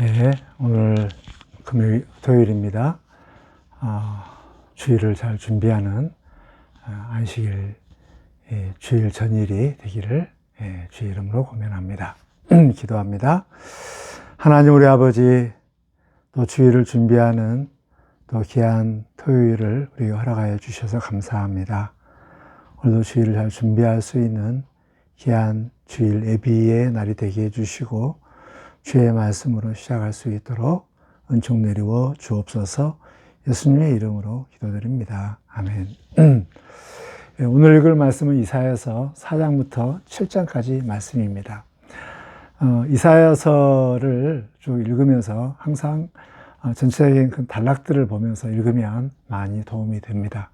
예, 오늘 금요일, 토요일입니다. 아, 주일을 잘 준비하는 아, 안식일, 예, 주일 전일이 되기를 예, 주의 이름으로 고면합니다. 기도합니다. 하나님 우리 아버지, 또 주일을 준비하는 또 귀한 토요일을 우리에게 허락하여 주셔서 감사합니다. 오늘도 주일을 잘 준비할 수 있는 귀한 주일 예비의 날이 되게 해주시고 주의 말씀으로 시작할 수 있도록 은총 내리워 주옵소서 예수님의 이름으로 기도드립니다. 아멘. 예, 오늘 읽을 말씀은 이사야서 4장부터 7장까지 말씀입니다. 어, 이사야서를 쭉 읽으면서 항상 어, 전체적인 그 단락들을 보면서 읽으면 많이 도움이 됩니다.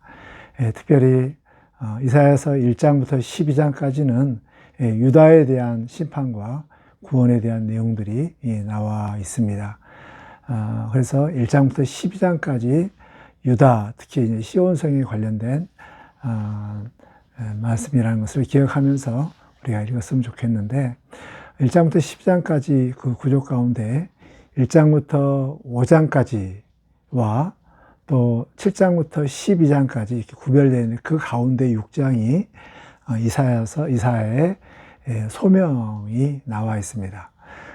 예, 특별히 어, 이사야서 1장부터 12장까지는 예, 유다에 대한 심판과 구원에 대한 내용들이 예, 나와 있습니다. 아, 그래서 1장부터 12장까지 유다, 특히 시온성에 관련된 아, 말씀이라는 것을 기억하면서 우리가 읽었으면 좋겠는데 1장부터 12장까지 그 구조 가운데 1장부터 5장까지와 또 7장부터 12장까지 이렇게 구별되는 그 가운데 6장이 어, 이사야서 이사야의 소명이 나와 있습니다.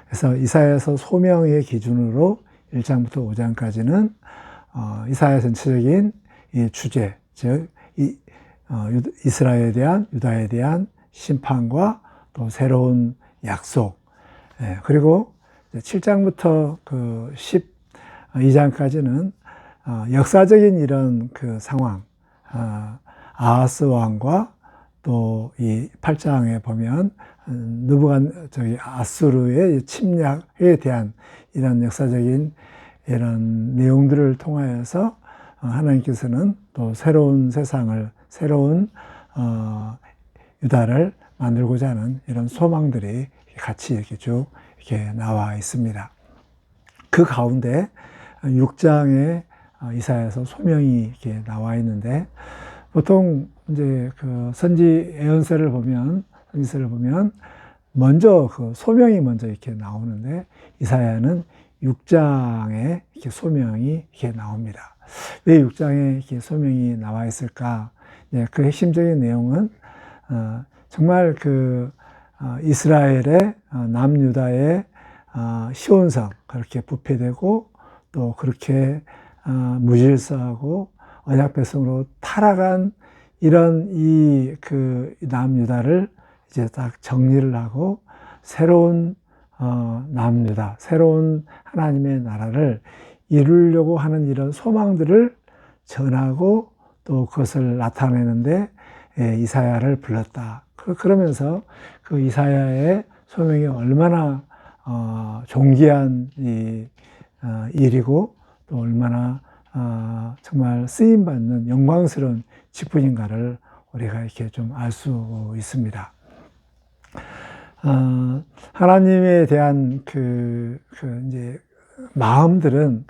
그래서 이사야서 소명의 기준으로 1장부터 5장까지는 어, 이사야 전체적인 주제, 즉 어, 이스라엘에 대한 유다에 대한 심판과 또 새로운 약속, 그리고 7장부터 그 12장까지는 어, 역사적인 이런 그 상황, 아하스 왕과 또 이 8장에 보면 느부간 저기 아수르의 침략에 대한 이런 역사적인 이런 내용들을 통하여서 어, 하나님께서는 또 새로운 세상을 새로운 어, 유다를 만들고자 하는 이런 소망들이 같이 이렇게 쭉 이렇게 나와 있습니다. 그 가운데 6장에 어, 이사야서 소명이 이렇게 나와 있는데 보통 이제 그 선지 예언서를 보면 선지서를 보면 먼저 그 소명이 먼저 이렇게 나오는데 이사야는 6장에 이렇게 소명이 이렇게 나옵니다. 왜 6장에 이렇게 소명이 나와 있을까? 네, 그 핵심적인 내용은 어, 정말 그 어, 이스라엘의 어, 남유다의 어, 시온성 그렇게 부패되고 또 그렇게 어, 무질서하고 언약 백성으로 타락한 이런 이 그 남유다를 이제 딱 정리를 하고 새로운 어, 남유다, 새로운 하나님의 나라를 이루려고 하는 이런 소망들을 전하고 또 그것을 나타내는데 예, 이사야를 불렀다. 그, 그러면서 그 이사야의 소명이 얼마나 어, 존귀한 이, 어, 일이고 또 얼마나 어, 정말 쓰임 받는 영광스러운 직분인가를 우리가 이렇게 좀 알 수 있습니다. 어, 하나님에 대한 그, 그 이제 마음들은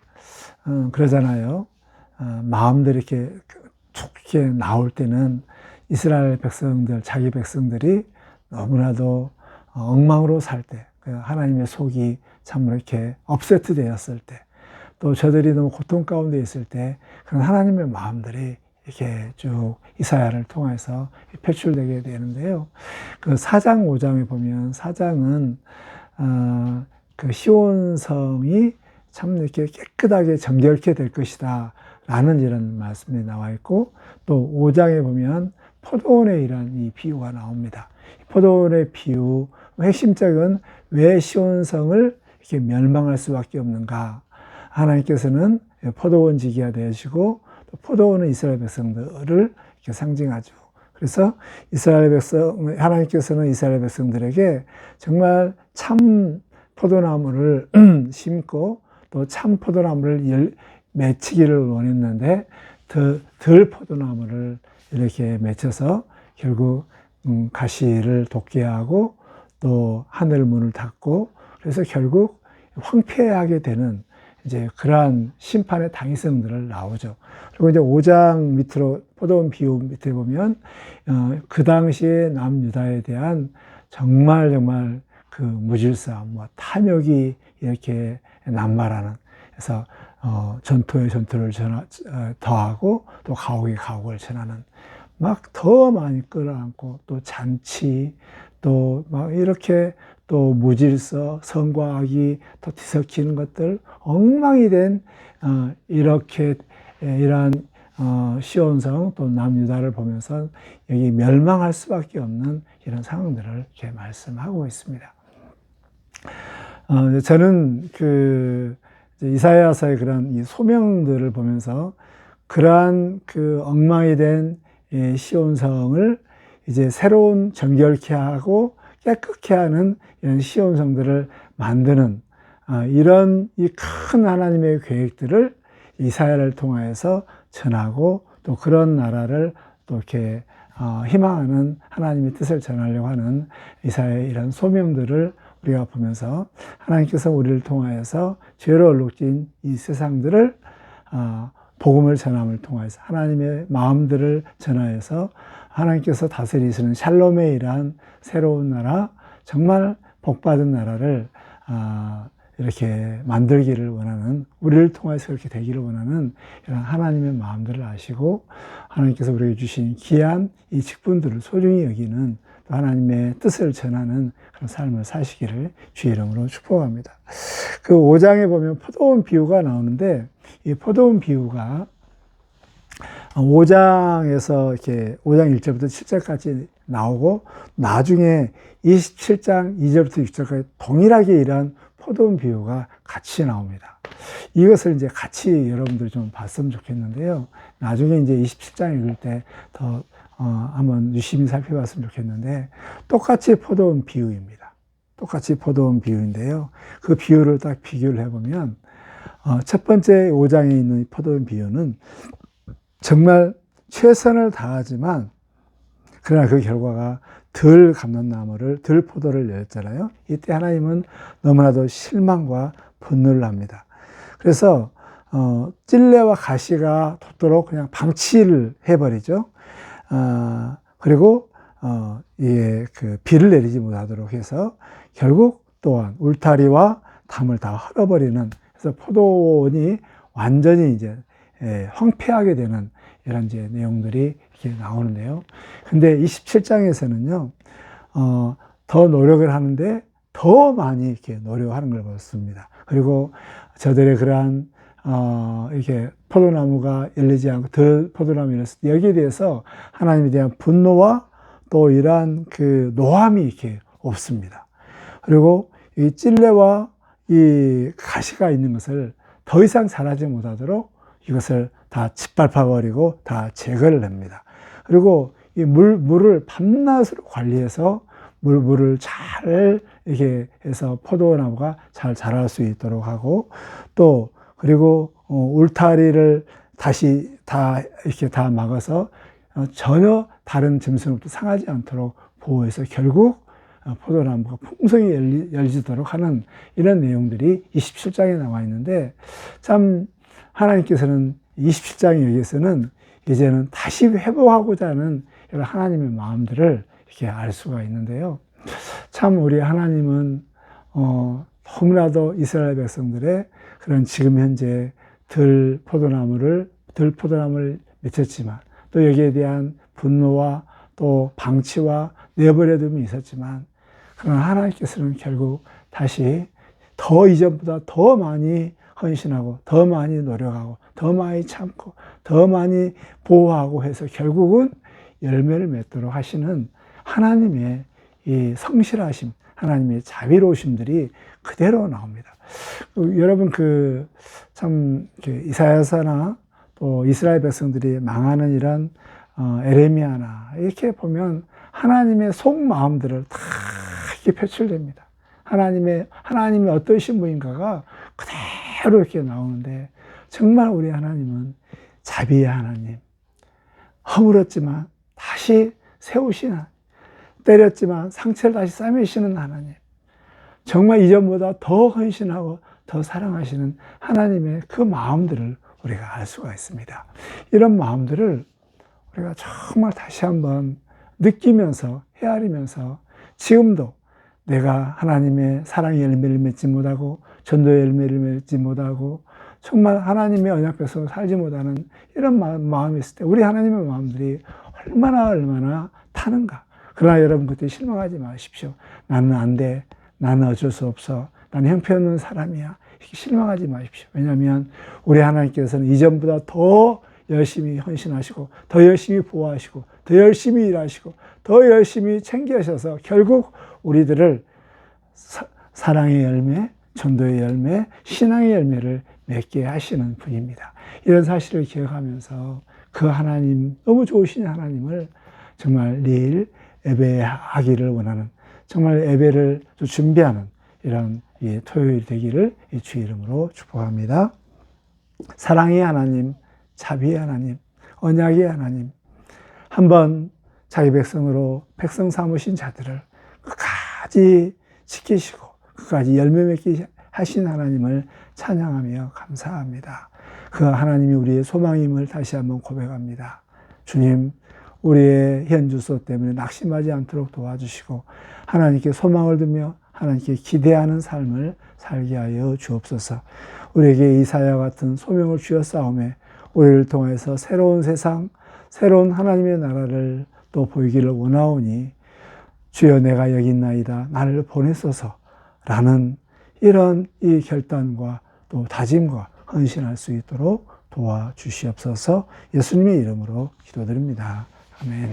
어, 그러잖아요. 어, 마음들이 이렇게 툭 이렇게 나올 때는 이스라엘 백성들, 자기 백성들이 너무나도 엉망으로 살 때, 그 하나님의 속이 참으로 이렇게 업세트 되었을 때, 또 저들이 너무 고통 가운데 있을 때, 그런 하나님의 마음들이 이렇게 쭉 이사야를 통해서 표출되게 되는데요. 그 4장, 5장에 보면 4장은 어, 그 시온성이 참 이렇게 깨끗하게 정결케 될 것이다. 라는 이런 말씀이 나와 있고 또 5장에 보면 포도원에 이런 이 비유가 나옵니다. 포도원의 비유, 핵심적은 왜 시온성을 이렇게 멸망할 수밖에 없는가. 하나님께서는 포도원 지기가 되시고 포도원은 이스라엘 백성들을 이렇게 상징하죠. 그래서 이스라엘 백성, 하나님께서는 이스라엘 백성들에게 정말 참 포도나무를 심고 또 참 포도나무를 열, 맺히기를 원했는데 더, 덜 포도나무를 이렇게 맺혀서 결국 음, 가시를 돋게 하고 또 하늘 문을 닫고 그래서 결국 황폐하게 되는 이제 그러한 심판의 당위성들을 나오죠. 그리고 이제 5장 밑으로 포도원 비유 밑에 보면 어, 그 당시에 남유다에 대한 정말 정말 그 무질서, 뭐 탐욕이 이렇게 남말하는 그래서 어, 전투에 전투를 전하, 어, 더하고 또 가옥에 가옥을 전하는 막 더 많이 끌어안고 또 잔치 또 막 이렇게 또 무질서 성과 악이 또 뒤섞이는 것들 엉망이 된 어, 이렇게 에, 이러한 어, 시온성 또 남유다를 보면서 여기 멸망할 수밖에 없는 이런 상황들을 이렇게 말씀하고 있습니다. 어, 저는 그 이사야서의 그런 이 소명들을 보면서 그러한 그 엉망이 된 시온성을 이제 새로운 정결케 하고 깨끗게 하는 이런 시온성들을 만드는 아, 이런 이 큰 하나님의 계획들을 이사야를 통하여서 전하고 또 그런 나라를 또 이렇게 어, 희망하는 하나님의 뜻을 전하려고 하는 이사야의 이런 소명들을 우리가 보면서 하나님께서 우리를 통하여서 죄로 얼룩진 이 세상들을 어, 복음을 전함을 통해서 하나님의 마음들을 전하여서 하나님께서 다스리시는 샬롬의 일한 새로운 나라, 정말 복받은 나라를 어, 이렇게 만들기를 원하는 우리를 통해서 그렇게 되기를 원하는 이런 하나님의 마음들을 아시고 하나님께서 우리에게 주신 귀한 이 직분들을 소중히 여기는 또 하나님의 뜻을 전하는 그런 삶을 사시기를 주의 이름으로 축복합니다. 그 5장에 보면 포도원 비유가 나오는데 이 포도원 비유가 5장에서 이렇게 5장 1절부터 7절까지 나오고 나중에 27장 2절부터 6절까지 동일하게 이러한 포도원 비유가 같이 나옵니다. 이것을 이제 같이 여러분들 좀 봤으면 좋겠는데요. 나중에 이제 27장 읽을 때더 어, 한번 유심히 살펴봤으면 좋겠는데 똑같이 포도원 비유입니다. 똑같이 포도원 비유인데요. 그 비유를 딱 비교를 해보면 어, 첫 번째 5장에 있는 포도원 비유는 정말 최선을 다하지만 그러나 그 결과가 덜 감람나무를 덜 포도를 열었잖아요. 이때 하나님은 너무나도 실망과 분노를 합니다. 그래서 어, 찔레와 가시가 돋도록 그냥 방치를 해버리죠. 어, 그리고 어, 예, 그 비를 내리지 못하도록 해서 결국 또한 울타리와 담을 다 헐어버리는 그래서 포도원이 완전히 이제 예, 황폐하게 되는 이런 이제 내용들이 이렇게 나오는데요. 근데 27장에서는요, 어, 더 노력을 하는데 더 많이 이렇게 노력하는 걸 봤습니다. 그리고 저들의 그러한 어, 이렇게 포도나무가 열리지 않고 덜 포도나무 열렸을 때 여기에 대해서 하나님에 대한 분노와 또 이러한 그 노함이 이렇게 없습니다. 그리고 이 찔레와 이 가시가 있는 것을 더 이상 자라지 못하도록 이것을 다 짓밟아버리고 다 제거를 합니다. 그리고 이 물, 물을 밤낮으로 관리해서 물, 물을 잘 이렇게 해서 포도나무가 잘 자랄 수 있도록 하고 또 그리고 어, 울타리를 다시 다 이렇게 다 막아서 어, 전혀 다른 짐승으로부터 상하지 않도록 보호해서 결국 어, 포도나무가 풍성히 열리, 열리도록 하는 이런 내용들이 27장에 나와 있는데 참 하나님께서는 27장에 여기서는 이제는 다시 회복하고자 하는 이런 하나님의 마음들을 이렇게 알 수가 있는데요. 참 우리 하나님은 어, 너무나도 이스라엘 백성들의 그런 지금 현재 들 포도나무를 들 포도나무를 맺혔지만 또 여기에 대한 분노와 또 방치와 내버려둠이 있었지만 그러나 하나님께서는 결국 다시 더 이전보다 더 많이 헌신하고 더 많이 노력하고 더 많이 참고 더 많이 보호하고 해서 결국은 열매를 맺도록 하시는 하나님의 이 성실하심, 하나님의 자비로우심들이 그대로 나옵니다. 여러분 그 참 이사야서나 또 이스라엘 백성들이 망하는 이런 어, 에레미야나 이렇게 보면 하나님의 속 마음들을 다 이렇게 표출됩니다. 하나님의 하나님이 어떠신 분인가가 그대로 이렇게 나오는데 정말 우리 하나님은 자비의 하나님, 허물었지만 다시 세우시는 때렸지만 상처를 다시 싸매시는 하나님. 정말 이전보다 더 헌신하고 더 사랑하시는 하나님의 그 마음들을 우리가 알 수가 있습니다. 이런 마음들을 우리가 정말 다시 한번 느끼면서 헤아리면서 지금도 내가 하나님의 사랑의 열매를 맺지 못하고 전도의 열매를 맺지 못하고 정말 하나님의 언약 백성으로 살지 못하는 이런 마음, 마음이 있을 때 우리 하나님의 마음들이 얼마나 얼마나 타는가. 그러나 여러분 그때 실망하지 마십시오. 나는 안 돼. 나는 어쩔 수 없어. 나는 형편없는 사람이야. 실망하지 마십시오. 왜냐하면 우리 하나님께서는 이전보다 더 열심히 헌신하시고 더 열심히 보호하시고 더 열심히 일하시고 더 열심히 챙겨셔서 결국 우리들을 사, 사랑의 열매, 전도의 열매, 신앙의 열매를 맺게 하시는 분입니다. 이런 사실을 기억하면서 그 하나님, 너무 좋으신 하나님을 정말 내일 예배하기를 원하는 정말 예배를 준비하는 이런 이 토요일 되기를 이주 이름으로 축복합니다. 사랑의 하나님, 자비의 하나님, 언약의 하나님, 한번 자기 백성으로 백성 삼으신 자들을 끝까지 지키시고 끝까지 열매 맺게 하신 하나님을 찬양하며 감사합니다. 그 하나님이 우리의 소망임을 다시 한번 고백합니다. 주님, 우리의 현주소 때문에 낙심하지 않도록 도와주시고 하나님께 소망을 두며 하나님께 기대하는 삶을 살게 하여 주옵소서. 우리에게 이사야 같은 소명을 주었사오매 우리를 통해서 새로운 세상, 새로운 하나님의 나라를 또 보이기를 원하오니 주여 내가 여기 있나이다. 나를 보내소서. 라는 이런 이 결단과 또 다짐과 헌신할 수 있도록 도와주시옵소서 예수님의 이름으로 기도드립니다. 아멘.